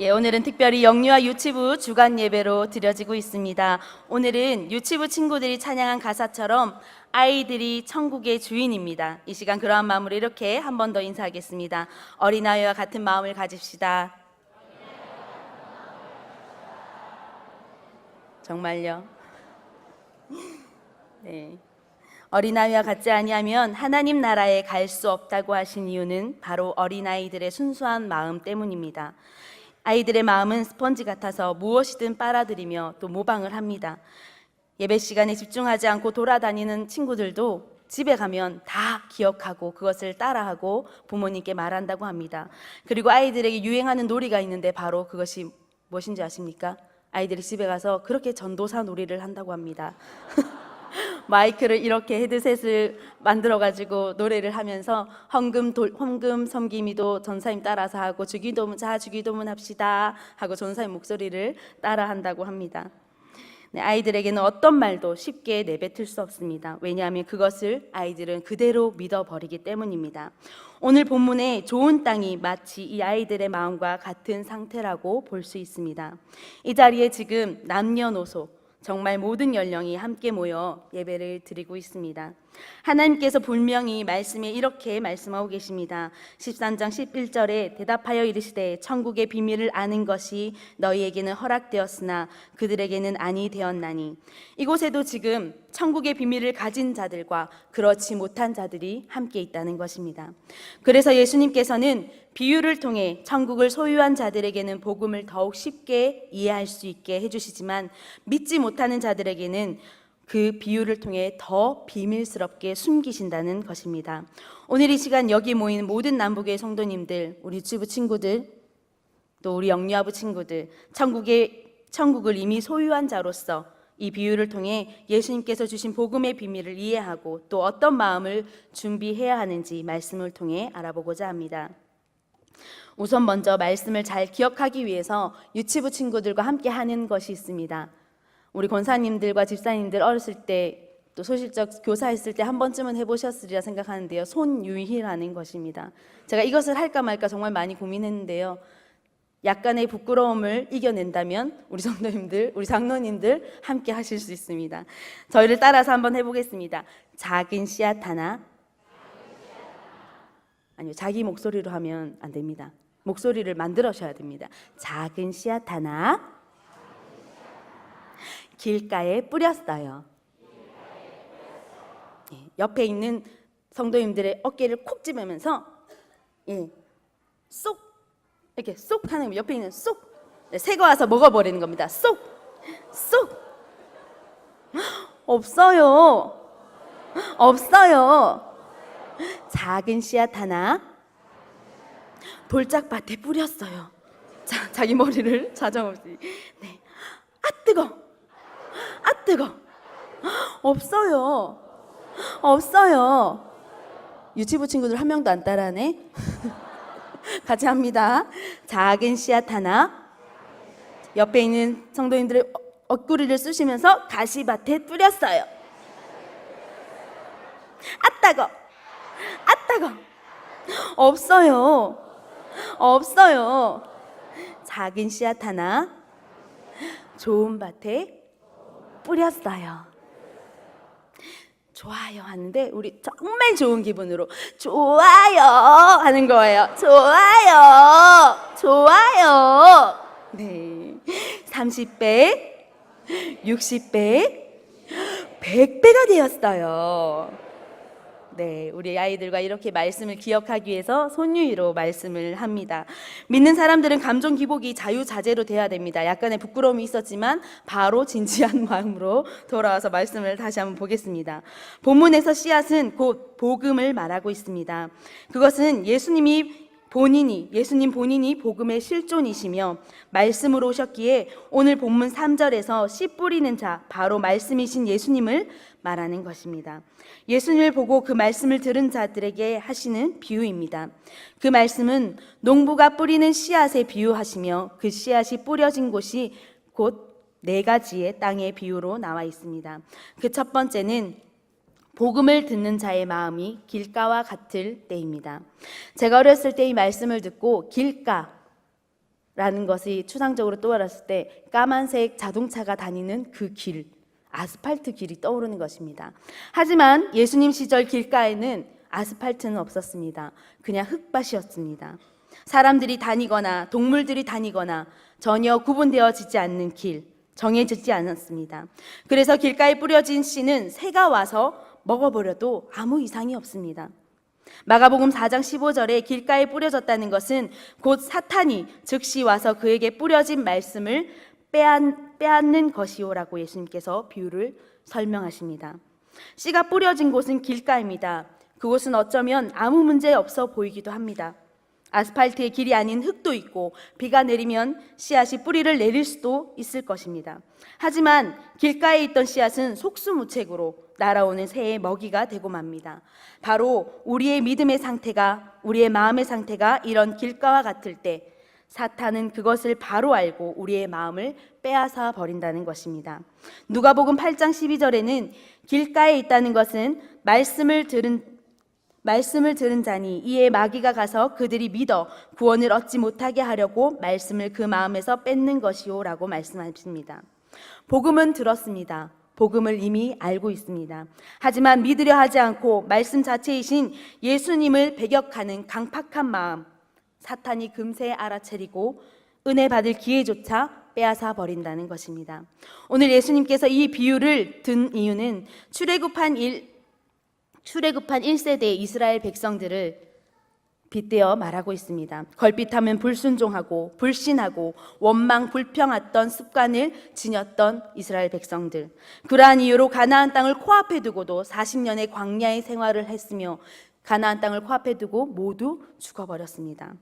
예, 오늘은 특별히 영유아 유치부 주간 예배로 드려지고 있습니다. 오늘은 유치부 친구들이 찬양한 가사처럼 아이들이 천국의 주인입니다. 이 시간 그러한 마음으로 이렇게 한 번 더 인사하겠습니다. 어린아이와 같은 마음을 가집시다. 정말요? 네. 어린아이와 같지 아니하면 하나님 나라에 갈 수 없다고 하신 이유는 바로 어린아이들의 순수한 마음 때문입니다. 아이들의 마음은 스펀지 같아서 무엇이든 빨아들이며 또 모방을 합니다. 예배 시간에 집중하지 않고 돌아다니는 친구들도 집에 가면 다 기억하고 그것을 따라하고 부모님께 말한다고 합니다. 그리고 아이들에게 유행하는 놀이가 있는데 바로 그것이 무엇인지 아십니까? 아이들이 집에 가서 그렇게 전도사 놀이를 한다고 합니다. 마이크를 이렇게 헤드셋을 만들어 가지고 노래를 하면서 헌금 돌, 헌금 섬기미도 전사님 따라서 하고 주기도문 자 주기도문 합시다 하고 전사님 목소리를 따라 한다고 합니다. 네, 아이들에게는 어떤 말도 쉽게 내뱉을 수 없습니다. 왜냐하면 그것을 아이들은 그대로 믿어버리기 때문입니다. 오늘 본문의 좋은 땅이 마치 이 아이들의 마음과 같은 상태라고 볼 수 있습니다. 이 자리에 지금 남녀노소 정말 모든 연령이 함께 모여 예배를 드리고 있습니다. 하나님께서 분명히 말씀에 이렇게 말씀하고 계십니다. 13장 11절에 대답하여 이르시되 천국의 비밀을 아는 것이 너희에게는 허락되었으나 그들에게는 아니 되었나니 이곳에도 지금 천국의 비밀을 가진 자들과 그렇지 못한 자들이 함께 있다는 것입니다. 그래서 예수님께서는 비유를 통해 천국을 소유한 자들에게는 복음을 더욱 쉽게 이해할 수 있게 해주시지만 믿지 못하는 자들에게는 그 비유를 통해 더 비밀스럽게 숨기신다는 것입니다. 오늘 이 시간 여기 모인 모든 남북의 성도님들, 우리 유치부 친구들, 또 우리 영유아부 친구들, 천국의 천국을 이미 소유한 자로서 이 비유를 통해 예수님께서 주신 복음의 비밀을 이해하고 또 어떤 마음을 준비해야 하는지 말씀을 통해 알아보고자 합니다. 우선 먼저 말씀을 잘 기억하기 위해서 유치부 친구들과 함께 하는 것이 있습니다. 우리 권사님들과 집사님들 어렸을 때 또 소실적 교사했을 때 한 번쯤은 해보셨으리라 생각하는데요. 손유희라는 것입니다. 제가 이것을 할까 말까 정말 많이 고민했는데요. 약간의 부끄러움을 이겨낸다면 우리 성도님들, 우리 장로님들 함께 하실 수 있습니다. 저희를 따라서 한번 해보겠습니다. 작은 씨앗 하나. 아니요, 자기 목소리로 하면 안 됩니다. 목소리를 만들어셔야 됩니다. 작은 씨앗 하나. 길가에 뿌렸어요. 예, 옆에 있는 성도님들의 어깨를 콕 집으면서 예, 쏙 이렇게 쏙 하는 거, 옆에 있는 쏙 네, 새거 와서 먹어버리는 겁니다. 쏙, 쏙 없어요, 없어요. 작은 씨앗 하나 돌짝밭에 뿌렸어요. 자, 자기 머리를 자정없이 네, 아 뜨거, 아 뜨거, 없어요. 없어요. 유치부 친구들 한 명도 안 따라하네. 같이 합니다. 작은 씨앗 하나. 옆에 있는 성도님들의 어- 옆구리를 쑤시면서 가시밭에 뿌렸어요. 아따거, 아따거. 없어요. 없어요. 작은 씨앗 하나. 좋은 밭에 뿌렸어요. 좋아요 하는데 우리 정말 좋은 기분으로 좋아요 하는 거예요. 좋아요. 좋아요. 네. 30배, 60배, 100배가 되었어요. 네, 우리 아이들과 이렇게 말씀을 기억하기 위해서 손유이로 말씀을 합니다. 믿는 사람들은 감정 기복이 자유자재로 돼야 됩니다. 약간의 부끄러움이 있었지만 바로 진지한 마음으로 돌아와서 말씀을 다시 한번 보겠습니다. 본문에서 씨앗은 곧 복음을 말하고 있습니다. 그것은 예수님이 본인이 예수님 본인이 복음의 실존이시며 말씀으로 오셨기에 오늘 본문 3절에서 씨 뿌리는 자 바로 말씀이신 예수님을 말하는 것입니다. 예수님을 보고 그 말씀을 들은 자들에게 하시는 비유입니다. 그 말씀은 농부가 뿌리는 씨앗에 비유하시며 그 씨앗이 뿌려진 곳이 곧 네 가지의 땅의 비유로 나와 있습니다. 그 첫 번째는 복음을 듣는 자의 마음이 길가와 같을 때입니다. 제가 어렸을 때 이 말씀을 듣고 길가 라는 것이 추상적으로 떠올랐을 때 까만색 자동차가 다니는 그 길, 아스팔트 길이 떠오르는 것입니다. 하지만 예수님 시절 길가에는 아스팔트는 없었습니다. 그냥 흙밭이었습니다. 사람들이 다니거나 동물들이 다니거나 전혀 구분되어지지 않는 길, 정해지지 않았습니다. 그래서 길가에 뿌려진 씨는 새가 와서 먹어버려도 아무 이상이 없습니다. 마가복음 4장 15절에 길가에 뿌려졌다는 것은 곧 사탄이 즉시 와서 그에게 뿌려진 말씀을 빼앗, 빼앗는 것이오라고 예수님께서 비유를 설명하십니다. 씨가 뿌려진 곳은 길가입니다. 그곳은 어쩌면 아무 문제 없어 보이기도 합니다. 아스팔트의 길이 아닌 흙도 있고 비가 내리면 씨앗이 뿌리를 내릴 수도 있을 것입니다. 하지만 길가에 있던 씨앗은 속수무책으로 날아오는 새의 먹이가 되고 맙니다. 바로 우리의 믿음의 상태가 우리의 마음의 상태가 이런 길가와 같을 때 사탄은 그것을 바로 알고 우리의 마음을 빼앗아 버린다는 것입니다. 누가복음 8장 12절에는 길가에 있다는 것은 말씀을 들은 말씀을 들은 자니 이에 마귀가 가서 그들이 믿어 구원을 얻지 못하게 하려고 말씀을 그 마음에서 뺏는 것이요라고 말씀하십니다. 복음은 들었습니다. 복음을 이미 알고 있습니다. 하지만 믿으려 하지 않고 말씀 자체이신 예수님을 배격하는 강팍한 마음, 사탄이 금세 알아채리고 은혜 받을 기회조차 빼앗아 버린다는 것입니다. 오늘 예수님께서 이 비유를 든 이유는 출애굽한 일 출애굽한 1세대 이스라엘 백성들을 빗대어 말하고 있습니다. 걸핏하면 불순종하고 불신하고 원망 불평했던 습관을 지녔던 이스라엘 백성들. 그러한 이유로 가나안 땅을 코앞에 두고도 40년의 광야의 생활을 했으며 가나안 땅을 코앞에 두고 모두 죽어버렸습니다.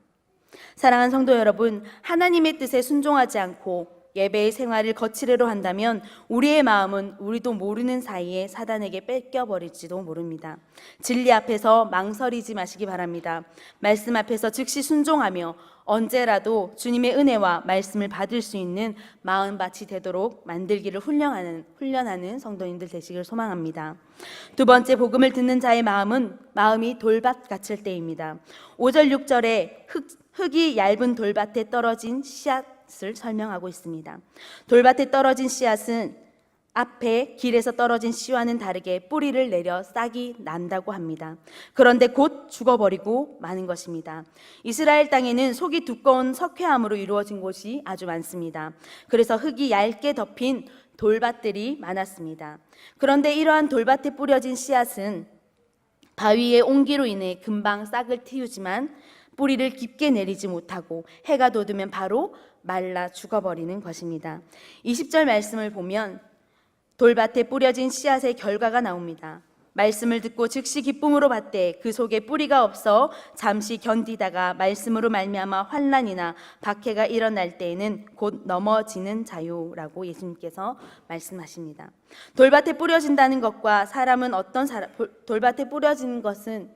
사랑하는 성도 여러분, 하나님의 뜻에 순종하지 않고 예배의 생활을 거칠애로 한다면 우리의 마음은 우리도 모르는 사이에 사단에게 뺏겨버릴지도 모릅니다. 진리 앞에서 망설이지 마시기 바랍니다. 말씀 앞에서 즉시 순종하며 언제라도 주님의 은혜와 말씀을 받을 수 있는 마음밭이 되도록 만들기를 훈련하는, 훈련하는 성도님들 되시길 소망합니다. 두 번째 복음을 듣는 자의 마음은 마음이 돌밭 같을 때입니다. 5절 6절에 흙, 흙이 얇은 돌밭에 떨어진 씨앗 을 설명하고 있습니다. 돌밭에 떨어진 씨앗은 앞에 길에서 떨어진 씨와는 다르게 뿌리를 내려 싹이 난다고 합니다. 그런데 곧 죽어버리고 마는 것입니다. 이스라엘 땅에는 속이 두꺼운 석회암으로 이루어진 곳이 아주 많습니다. 그래서 흙이 얇게 덮인 돌밭들이 많았습니다. 그런데 이러한 돌밭에 뿌려진 씨앗은 바위의 온기로 인해 금방 싹을 틔우지만 뿌리를 깊게 내리지 못하고 해가 돋으면 바로 말라 죽어버리는 것입니다. 20절 말씀을 보면 돌밭에 뿌려진 씨앗의 결과가 나옵니다. 말씀을 듣고 즉시 기쁨으로 받되 그 속에 뿌리가 없어 잠시 견디다가 말씀으로 말미암아 환란이나 박해가 일어날 때에는 곧 넘어지는 자요라고 예수님께서 말씀하십니다. 돌밭에 뿌려진다는 것과 사람은 어떤 사람 돌밭에 뿌려지는 것은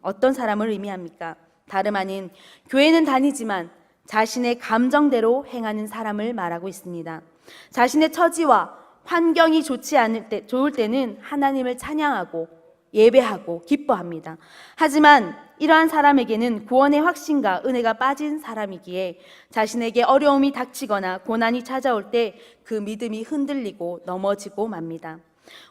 어떤 사람을 의미합니까? 다름 아닌 교회는 다니지만 자신의 감정대로 행하는 사람을 말하고 있습니다. 자신의 처지와 환경이 좋지 않을 때, 좋을 때는 하나님을 찬양하고 예배하고 기뻐합니다. 하지만 이러한 사람에게는 구원의 확신과 은혜가 빠진 사람이기에 자신에게 어려움이 닥치거나 고난이 찾아올 때 그 믿음이 흔들리고 넘어지고 맙니다.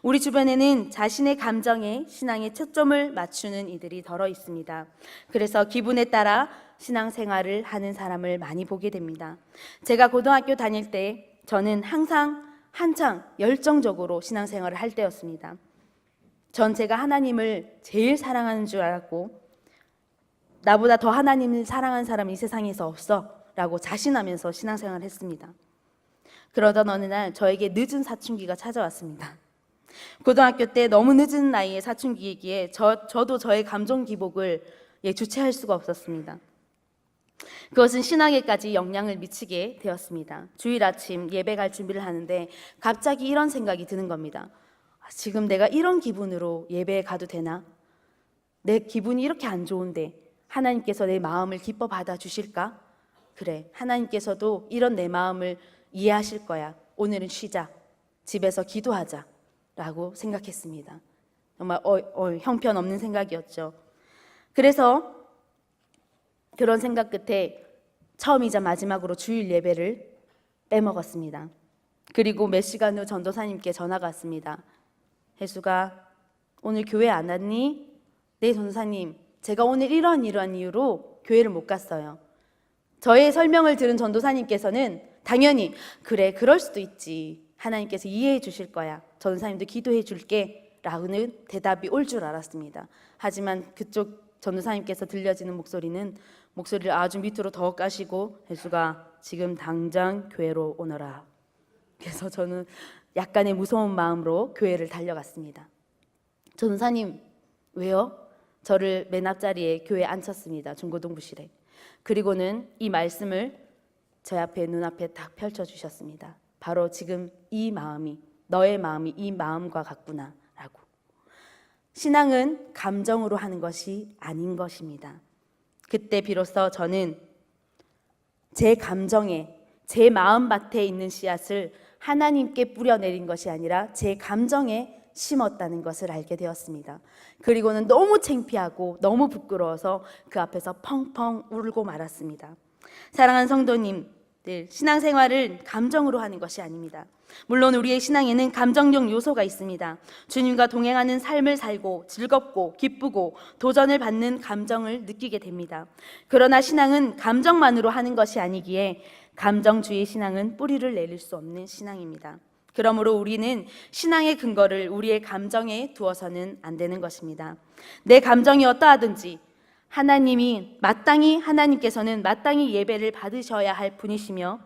우리 주변에는 자신의 감정에 신앙에 초점을 맞추는 이들이 덜어 있습니다. 그래서 기분에 따라 신앙생활을 하는 사람을 많이 보게 됩니다. 제가 고등학교 다닐 때 저는 항상 한창 열정적으로 신앙생활을 할 때였습니다. 전 제가 하나님을 제일 사랑하는 줄 알았고 나보다 더 하나님을 사랑하는 사람이 이 세상에서 없어 라고 자신하면서 신앙생활을 했습니다. 그러던 어느 날 저에게 늦은 사춘기가 찾아왔습니다. 고등학교 때 너무 늦은 나이에 사춘기이기에 저, 저도 저의 감정 기복을 예, 주체할 수가 없었습니다. 그것은 신앙에까지 영향을 미치게 되었습니다. 주일 아침 예배 갈 준비를 하는데 갑자기 이런 생각이 드는 겁니다. 아, 지금 내가 이런 기분으로 예배에 가도 되나? 내 기분이 이렇게 안 좋은데 하나님께서 내 마음을 기뻐 받아 주실까? 그래, 하나님께서도 이런 내 마음을 이해하실 거야. 오늘은 쉬자. 집에서 기도하자. 라고 생각했습니다. 정말 어, 어, 형편없는 생각이었죠. 그래서 그런 생각 끝에 처음이자 마지막으로 주일 예배를 빼먹었습니다. 그리고 몇 시간 후 전도사님께 전화가 왔습니다. 혜수가 오늘 교회 안 왔니? 네, 전도사님. 제가 오늘 이런 이러한 이유로 교회를 못 갔어요. 저의 설명을 들은 전도사님께서는 당연히 그래 그럴 수도 있지. 하나님께서 이해해 주실 거야. 전도사님도 기도해 줄게. 라는 대답이 올 줄 알았습니다. 하지만 그쪽 전도사님께서 들려지는 목소리는 목소리를 아주 밑으로 더 까시고 예수가 지금 당장 교회로 오너라. 그래서 저는 약간의 무서운 마음으로 교회를 달려갔습니다. 전사님 왜요? 저를 맨 앞자리에 교회에 앉혔습니다. 중고등부실에. 그리고는 이 말씀을 제 앞에 눈앞에 딱 펼쳐 주셨습니다. 바로 지금 이 마음이 너의 마음이 이 마음과 같구나 라고. 신앙은 감정으로 하는 것이 아닌 것입니다. 그때 비로소 저는 제 감정에 제 마음밭에 있는 씨앗을 하나님께 뿌려내린 것이 아니라 제 감정에 심었다는 것을 알게 되었습니다. 그리고는 너무 창피하고 너무 부끄러워서 그 앞에서 펑펑 울고 말았습니다. 사랑하는 성도님 들, 신앙생활을 감정으로 하는 것이 아닙니다. 물론 우리의 신앙에는 감정적 요소가 있습니다. 주님과 동행하는 삶을 살고 즐겁고 기쁘고 도전을 받는 감정을 느끼게 됩니다. 그러나 신앙은 감정만으로 하는 것이 아니기에 감정주의 신앙은 뿌리를 내릴 수 없는 신앙입니다. 그러므로 우리는 신앙의 근거를 우리의 감정에 두어서는 안 되는 것입니다. 내 감정이 어떠하든지 하나님이 마땅히 하나님께서는 마땅히 예배를 받으셔야 할 분이시며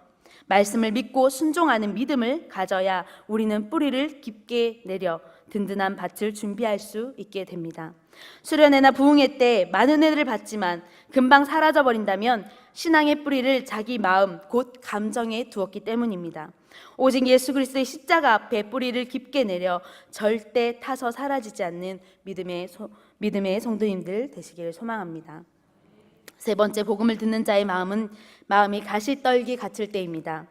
말씀을 믿고 순종하는 믿음을 가져야 우리는 뿌리를 깊게 내려 든든한 밭을 준비할 수 있게 됩니다. 수련회나 부흥회 때 많은 애들을 받지만 금방 사라져 버린다면 신앙의 뿌리를 자기 마음 곧 감정에 두었기 때문입니다. 오직 예수 그리스도의 십자가 앞에 뿌리를 깊게 내려 절대 타서 사라지지 않는 믿음의 소, 믿음의 성도님들 되시기를 소망합니다. 세 번째 복음을 듣는 자의 마음은 마음이 가시떨기 같을 때입니다.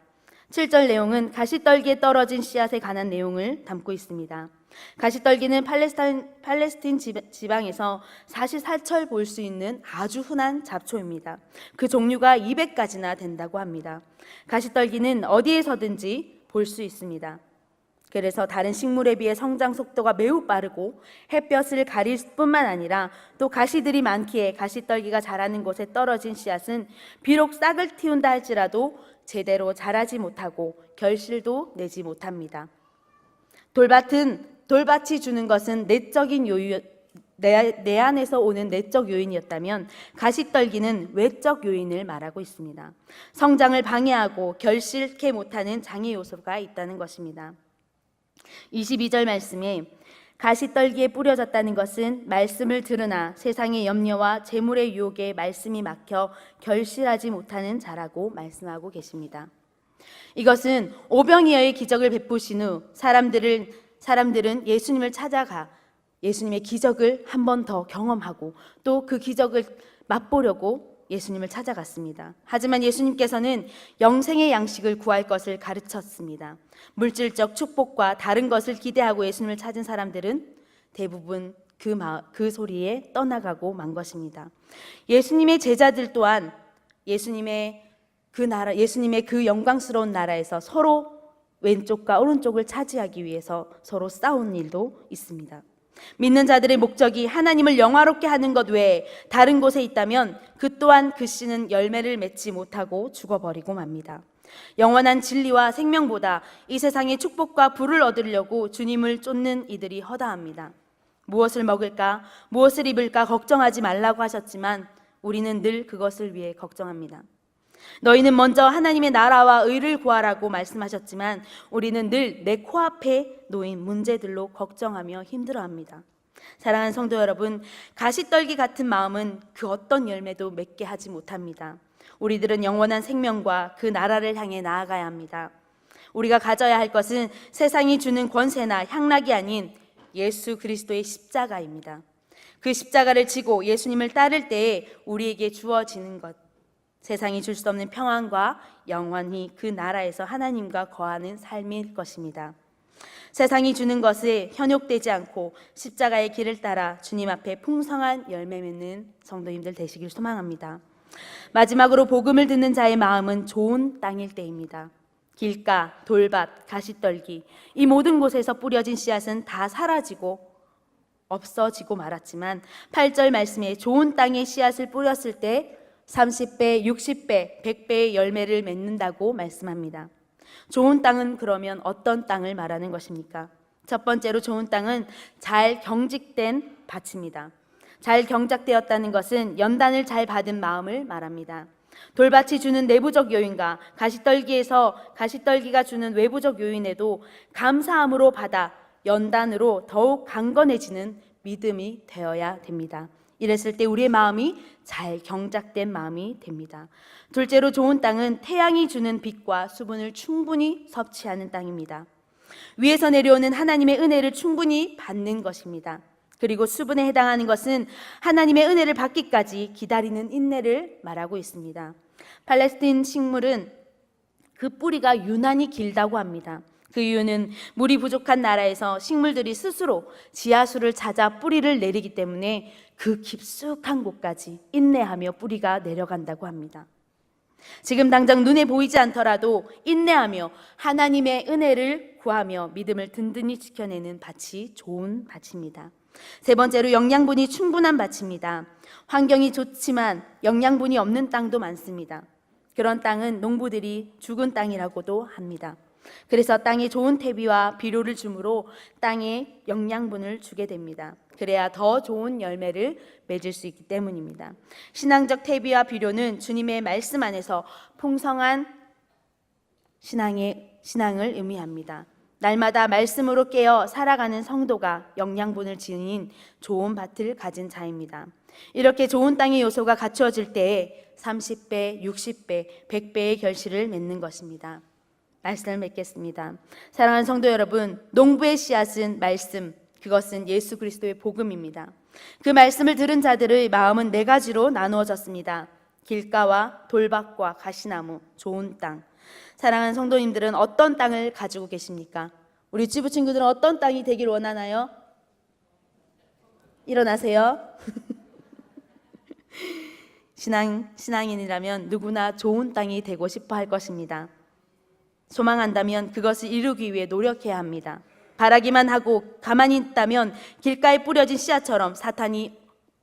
7절 내용은 가시떨기에 떨어진 씨앗에 관한 내용을 담고 있습니다. 가시떨기는 팔레스타인, 팔레스틴 지방에서 사시사철 볼 수 있는 아주 흔한 잡초입니다. 그 종류가 200가지나 된다고 합니다. 가시떨기는 어디에서든지 볼 수 있습니다. 그래서 다른 식물에 비해 성장 속도가 매우 빠르고 햇볕을 가릴 뿐만 아니라 또 가시들이 많기에 가시떨기가 자라는 곳에 떨어진 씨앗은 비록 싹을 틔운다 할지라도 제대로 자라지 못하고 결실도 내지 못합니다. 돌밭은 돌밭이 주는 것은 내적인 요유 내, 내 안에서 오는 내적 요인이었다면 가시떨기는 외적 요인을 말하고 있습니다. 성장을 방해하고 결실케 못하는 장애 요소가 있다는 것입니다. 22절 말씀에 가시떨기에 뿌려졌다는 것은 말씀을 들으나 세상의 염려와 재물의 유혹에 말씀이 막혀 결실하지 못하는 자라고 말씀하고 계십니다. 이것은 오병이어의 기적을 베푸신 후 사람들을 사람들은 예수님을 찾아가 예수님의 기적을 한 번 더 경험하고 또 그 기적을 맛보려고 예수님을 찾아갔습니다. 하지만 예수님께서는 영생의 양식을 구할 것을 가르쳤습니다. 물질적 축복과 다른 것을 기대하고 예수님을 찾은 사람들은 대부분 그, 마, 그 소리에 떠나가고 만 것입니다. 예수님의 제자들 또한 예수님의 그 나라, 예수님의 그 영광스러운 나라에서 서로 왼쪽과 오른쪽을 차지하기 위해서 서로 싸운 일도 있습니다. 믿는 자들의 목적이 하나님을 영화롭게 하는 것 외에 다른 곳에 있다면 그 또한 그 씨는 열매를 맺지 못하고 죽어버리고 맙니다. 영원한 진리와 생명보다 이 세상의 축복과 부를 얻으려고 주님을 쫓는 이들이 허다합니다. 무엇을 먹을까, 무엇을 입을까 걱정하지 말라고 하셨지만 우리는 늘 그것을 위해 걱정합니다. 너희는 먼저 하나님의 나라와 의를 구하라고 말씀하셨지만 우리는 늘 내 코앞에 놓인 문제들로 걱정하며 힘들어합니다. 사랑하는 성도 여러분, 가시떨기 같은 마음은 그 어떤 열매도 맺게 하지 못합니다. 우리들은 영원한 생명과 그 나라를 향해 나아가야 합니다. 우리가 가져야 할 것은 세상이 주는 권세나 향락이 아닌 예수 그리스도의 십자가입니다. 그 십자가를 지고 예수님을 따를 때에 우리에게 주어지는 것, 세상이 줄 수 없는 평안과 영원히 그 나라에서 하나님과 거하는 삶일 것입니다. 세상이 주는 것에 현혹되지 않고 십자가의 길을 따라 주님 앞에 풍성한 열매 맺는 성도님들 되시길 소망합니다. 마지막으로 복음을 듣는 자의 마음은 좋은 땅일 때입니다. 길가, 돌밭, 가시떨기 이 모든 곳에서 뿌려진 씨앗은 다 사라지고 없어지고 말았지만 8절 말씀에 좋은 땅에 씨앗을 뿌렸을 때 30배, 60배, 100배의 열매를 맺는다고 말씀합니다. 좋은 땅은 그러면 어떤 땅을 말하는 것입니까? 첫 번째로 좋은 땅은 잘 경직된 밭입니다. 잘 경작되었다는 것은 연단을 잘 받은 마음을 말합니다. 돌밭이 주는 내부적 요인과 가시떨기에서 가시떨기가 주는 외부적 요인에도 감사함으로 받아 연단으로 더욱 강건해지는 믿음이 되어야 됩니다. 이랬을 때 우리의 마음이 잘 경작된 마음이 됩니다. 둘째로 좋은 땅은 태양이 주는 빛과 수분을 충분히 섭취하는 땅입니다. 위에서 내려오는 하나님의 은혜를 충분히 받는 것입니다. 그리고 수분에 해당하는 것은 하나님의 은혜를 받기까지 기다리는 인내를 말하고 있습니다. 팔레스틴 식물은 그 뿌리가 유난히 길다고 합니다. 그 이유는 물이 부족한 나라에서 식물들이 스스로 지하수를 찾아 뿌리를 내리기 때문에 그 깊숙한 곳까지 인내하며 뿌리가 내려간다고 합니다. 지금 당장 눈에 보이지 않더라도 인내하며 하나님의 은혜를 구하며 믿음을 든든히 지켜내는 밭이 좋은 밭입니다. 세 번째로 영양분이 충분한 밭입니다. 환경이 좋지만 영양분이 없는 땅도 많습니다. 그런 땅은 농부들이 죽은 땅이라고도 합니다. 그래서 땅에 좋은 퇴비와 비료를 주므로 땅에 영양분을 주게 됩니다. 그래야 더 좋은 열매를 맺을 수 있기 때문입니다. 신앙적 퇴비와 비료는 주님의 말씀 안에서 풍성한 신앙의 신앙을 의미합니다. 날마다 말씀으로 깨어 살아가는 성도가 영양분을 지닌 좋은 밭을 가진 자입니다. 이렇게 좋은 땅의 요소가 갖추어질 때에 30배, 60배, 100배의 결실을 맺는 것입니다. 말씀을 맺겠습니다. 사랑하는 성도 여러분, 농부의 씨앗은 말씀, 그것은 예수 그리스도의 복음입니다. 그 말씀을 들은 자들의 마음은 네 가지로 나누어졌습니다. 길가와 돌밭과 가시나무, 좋은 땅. 사랑하는 성도님들은 어떤 땅을 가지고 계십니까? 우리 지부 친구들은 어떤 땅이 되길 원하나요? 일어나세요. 신앙 신앙인이라면 누구나 좋은 땅이 되고 싶어 할 것입니다. 소망한다면 그것을 이루기 위해 노력해야 합니다. 바라기만 하고 가만히 있다면 길가에 뿌려진 씨앗처럼 사탄이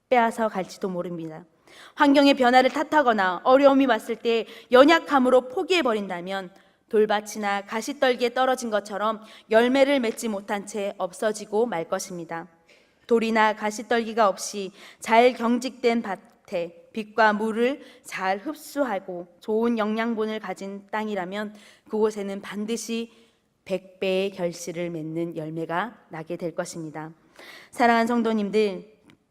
빼앗아 갈지도 모릅니다. 환경의 변화를 탓하거나 어려움이 왔을 때 연약함으로 포기해 버린다면 돌밭이나 가시떨기에 떨어진 것처럼 열매를 맺지 못한 채 없어지고 말 것입니다. 돌이나 가시떨기가 없이 잘 경직된 밭에 빛과 물을 잘 흡수하고 좋은 영양분을 가진 땅이라면 그곳에는 반드시 100배의 결실을 맺는 열매가 나게 될 것입니다. 사랑하는 성도님들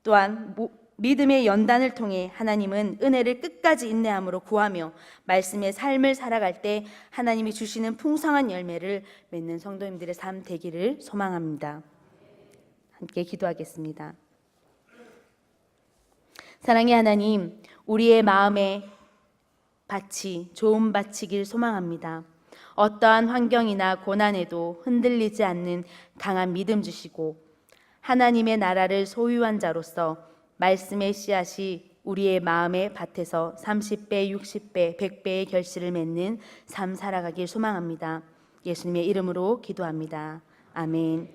또한 모- 믿음의 연단을 통해 하나님은 은혜를 끝까지 인내함으로 구하며 말씀의 삶을 살아갈 때 하나님이 주시는 풍성한 열매를 맺는 성도님들의 삶 되기를 소망합니다. 함께 기도하겠습니다. 사랑의 하나님, 우리의 마음에 밭이 좋은 밭이길 소망합니다. 어떠한 환경이나 고난에도 흔들리지 않는 강한 믿음 주시고 하나님의 나라를 소유한 자로서 말씀의 씨앗이 우리의 마음의 밭에서 30배, 60배, 100배의 결실을 맺는 삶 살아가길 소망합니다. 예수님의 이름으로 기도합니다. 아멘.